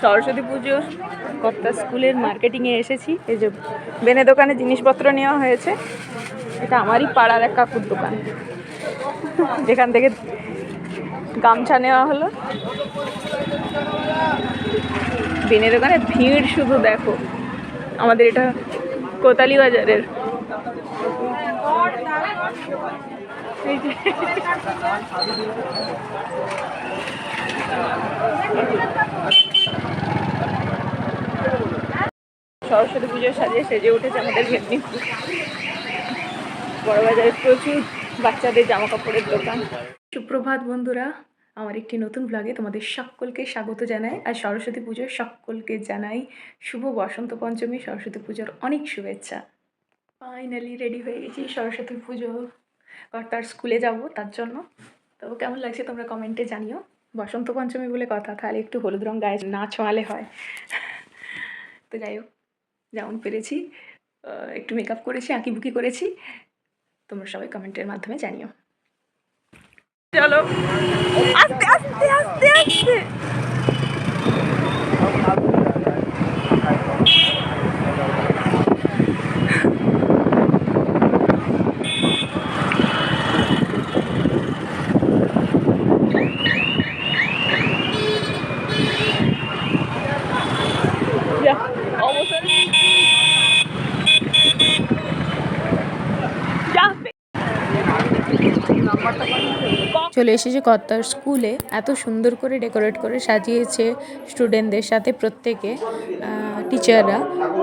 সরস্বতী পুজো, কর্তা স্কুলের মার্কেটিংয়ে এসেছি। এই যে বেনে দোকানে জিনিসপত্র নেওয়া হয়েছে। এটা আমারই পাড়ার এক কাকুর দোকান। যেখান থেকে গামছা নেওয়া হলো। বেনে দোকানে ভিড় শুধু দেখো। আমাদের এটা কোতালি বাজারের। সরস্বতী পুজোর সাজে সেজে উঠেছে আমাদের মেদিনীপুর বড়বাজারে প্রচুর বাচ্চাদের জামা কাপড়ের দোকান। সুপ্রভাত বন্ধুরা, আমার একটি নতুন ব্লগে তোমাদের সকলকে স্বাগত জানাই। আর সরস্বতী পুজোর সকলকে জানাই শুভ বসন্ত পঞ্চমী, সরস্বতী পুজোর অনেক শুভেচ্ছা। ফাইনালি রেডি হয়ে গেছি সরস্বতী পুজো। কর্তার স্কুলে যাব তার জন্য। তো কেমন লাগছে তোমরা কমেন্টে জানিও। বসন্ত পঞ্চমী বলে কথা, তাহলে একটু হলুদ রং গায়ে না ছোঁয়ালে হয়। তো যাই হোক, যেমন পেরেছি একটু মেকআপ করেছি, আঁকি বুকি করেছি। তোমরা সবাই কমেন্টের মাধ্যমে জানিও। চলো। আস্তে আস্তে আস্তে আস্তে। Thank you. চলে এসেছে কর্তার স্কুলে। এত সুন্দর করে ডেকোরেট করে সাজিয়েছে স্টুডেন্টদের সাথে প্রত্যেকে টিচাররা।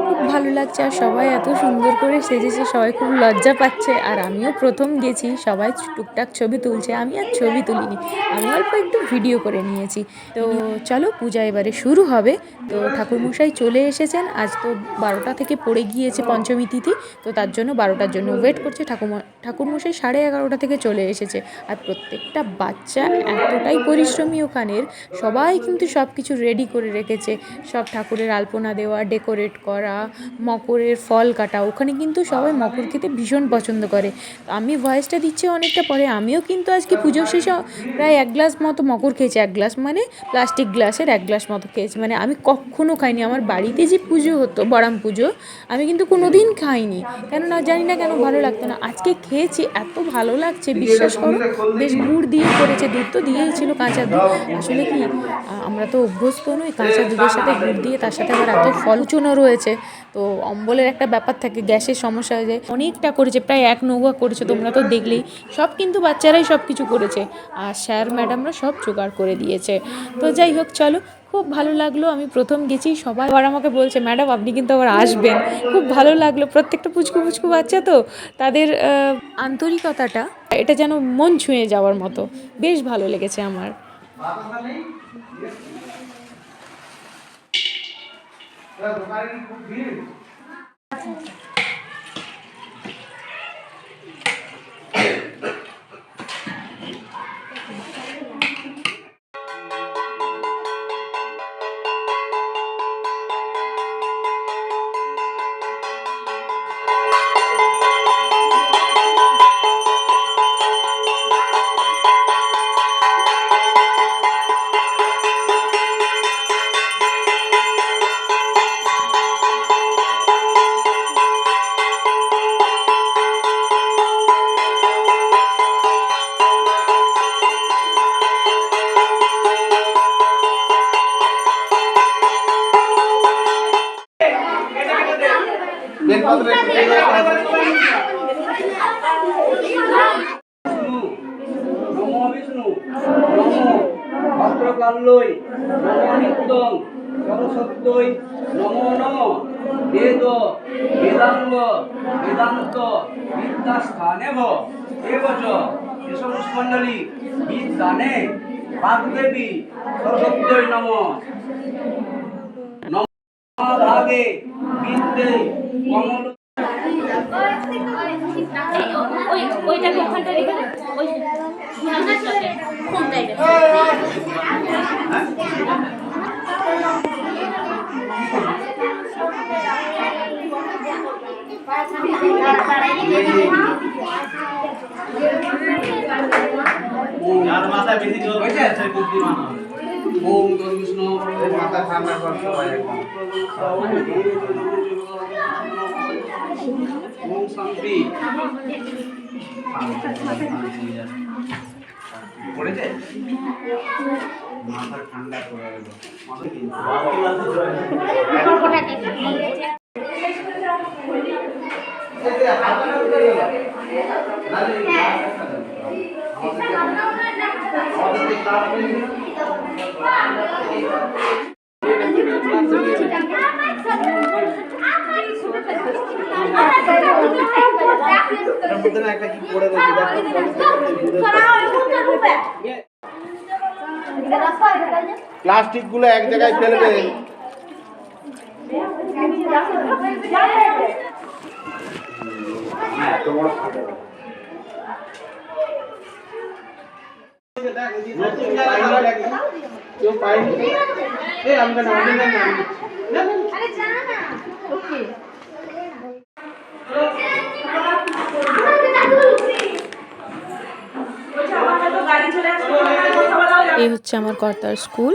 খুব ভালো লাগছে আর সবাই এত সুন্দর করে সেজেছে, সবাই খুব লজ্জা পাচ্ছে। আর আমিও প্রথম গেছি, সবাই টুকটাক ছবি তুলছে। আমি আর ছবি তুলিনি, আমি অল্প একটু ভিডিও করে নিয়েছি। তো চলো, পূজা এবারে শুরু হবে। তো ঠাকুরমশাই চলে এসেছেন। আজ তো বারোটা থেকে পড়ে গিয়েছে পঞ্চমী তিথি, তো তার জন্য বারোটার জন্য ওয়েট করছে। ঠাকুর ঠাকুরমশাই সাড়ে এগারোটা থেকে চলে এসেছে। আর প্রত্যেকটা বাচ্চা এতটাই পরিশ্রমী ওখানের, সবাই কিন্তু সব কিছু রেডি করে রেখেছে। সব ঠাকুরের আলপনা দেওয়া ডেকোরেট করা, মকরের ফল কাটা, ওখানে কিন্তু সবাই মকর খেতে ভীষণ পছন্দ করে। আমি ভয়েসটা দিচ্ছি অনেকটা পরে, আমিও কিন্তু আজকে পুজোর শেষে প্রায় এক গ্লাস মতো মকর খেয়েছি। এক গ্লাস মানে প্লাস্টিক গ্লাসের এক গ্লাস মতো খেয়েছি। মানে আমি কখনো খাইনি, আমার বাড়িতে যে পুজো হতো বরাম পুজো, আমি কিন্তু কোনো দিন খাইনি। কেননা জানি না কেন ভালো লাগতো না। আজকে খেয়েছি, এত ভালো লাগছে, বিশ্বাস করো, বেশ গুড় দিয়ে করেছে, দুধ তো দিয়েই ছিল কাঁচা দুধ। আসলে কি, আমরা তো অভ্যস্ত নই, কাঁচা দুধের সাথে গুড় দিয়ে তার সাথে আবার এত ফলচুনো রয়েছে। তো অম্বলের একটা ব্যাপার থাকে, গ্যাসের সমস্যা হয়ে যায়। অনেকটা করেছে, প্রায় এক নৌকা করেছে, তোমরা তো দেখলেই। সব কিন্তু বাচ্চারাই সব কিছু করেছে। আর স্যার, ম্যাডামরা সব জোগাড় করে দিয়েছে। তো যাই হোক, চলো খুব ভালো লাগল, আমি প্রথম গেছি, সবাই আবার আমাকে বলছে, ম্যাডাম, আপনি কিন্তু আবার আসবেন। খুব ভালো লাগল, প্রত্যেকটা পুচকু পুচকু বাচ্চা তো, তাদের আন্তরিকতাটা, এটা যেন মন ছুঁয়ে যাওয়ার মতো, বেশ ভালো লেগেছে আমার। নমো। বিষ্ণু নমো ভদ্রকাল্যই নমো নিত্যং সরস্বত্যই নমো নম বেদ বেদাঙ্গ বেদান্ত বিদ্যাস্থানেভ এবচ যশস্মণ্ডলী বিদ্যানে বাগদেবী সরস্বত্যই নম ভাগে বিদ্যে কমল ওইটাকে ওখানটা রেখে ওই বেশি জোর হয়েছে? সেই বুদ্ধি হবে। ওম তদ্বিষ্ণু মাথা ঠান্ডা কর সবাই ওম শান্তি। পড়েছে? মাথা ঠান্ডা করে গেল এটার মধ্যে না একটা কি পড়ে রয়েছে প্লাস্টিকগুলো এক জায়গায় ফেলবে আমি কেন আমি কেন আমি এই হচ্ছে আমার কর্তার স্কুল।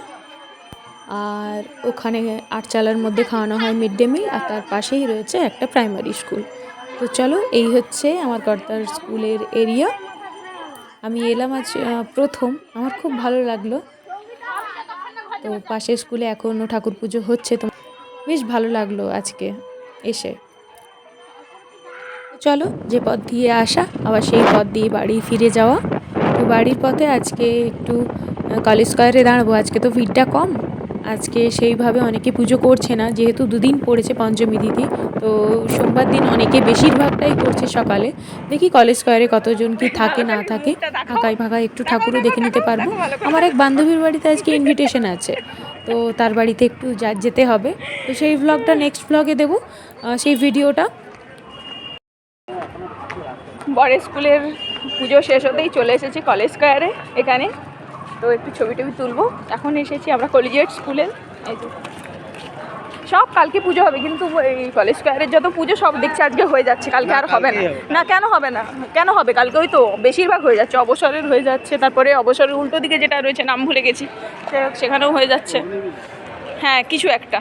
আর ওখানে আটচালার মধ্যে খাওয়ানো হয় মিড ডে মিল, আর তার পাশেই রয়েছে একটা প্রাইমারি স্কুল। তো চলো, এই হচ্ছে আমার কর্তার স্কুলের এরিয়া। আমি এলাম আজ প্রথম। আমার খুব ভালো লাগল। তো পাশের স্কুলে এখনও ঠাকুর পুজো হচ্ছে। তো বেশ ভালো লাগল আজকে এসে। চলো, যে পথ দিয়ে আসা, আবার সেই পথ দিয়ে বাড়ি ফিরে যাওয়া। তো বাড়ির পথে আজকে একটু কলেজ স্কোয়ারে দাঁড়াবো। আজকে তো ভিড়টা কম। আজকে সেইভাবে অনেকে পুজো করছে না, যেহেতু দুদিন পড়েছে পঞ্চমী তিথি। তো সোমবার দিন অনেকে বেশিরভাগটাই করছে সকালে। দেখি কলেজ স্কোয়ারে কতজন কি থাকে, না থাকে। ফাঁকায় ফাঁকায় একটু ঠাকুরও দেখে নিতে পারব। আমার এক বান্ধবীর বাড়িতে আজকে ইনভিটেশন আছে। তো তার বাড়িতে একটু যা, যেতে হবে। তো সেই ভ্লগটা নেক্সট ভ্লগে দেবো। সেই ভিডিওটা বরের স্কুলের পুজো শেষ হতেই চলে এসেছি কলেজ স্কোয়ারে এখানে। তো একটু ছবি টবি তুলবো। এখন এসেছি আমরা কলেজিয়েট স্কুলে এই যে। সব কালকে পুজো হবে কিন্তু এই কলেজ স্কোয়ারের যত পুজো সব দেখছি আজকে হয়ে যাচ্ছে। কালকে আর হবে না। না কেন হবে না? কেন হবে? কালকে ওই তো বেশিরভাগ হয়ে যাচ্ছে অবসরের হয়ে যাচ্ছে। তারপরে অবসরের উল্টো দিকে যেটা রয়েছে নাম ভুলে গেছি। সেখানেও হয়ে যাচ্ছে। হ্যাঁ কিছু একটা।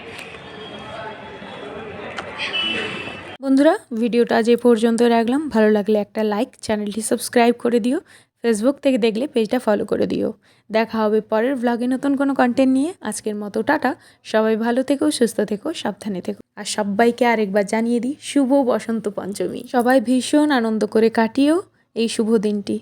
বন্ধুরা, ভিডিওটা আজ পর্যন্ত রাখলাম। ভালো লাগলে একটা লাইক, চ্যানেলটি সাবস্ক্রাইব করে দিও, ফেসবুক থেকে দেখলে পেজটা ফলো করে দিও। দেখা হবে পরের ব্লগে নতুন কোনো কন্টেন্ট নিয়ে। আজকের মতো টাটা। সবাই ভালো থেকো, সুস্থ থেকো, সাবধানে থেকো। আর সবাইকে আরেকবার জানিয়ে দিই, শুভ বসন্ত পঞ্চমী। সবাই ভীষণ আনন্দ করে কাটিও এই শুভ দিনটি।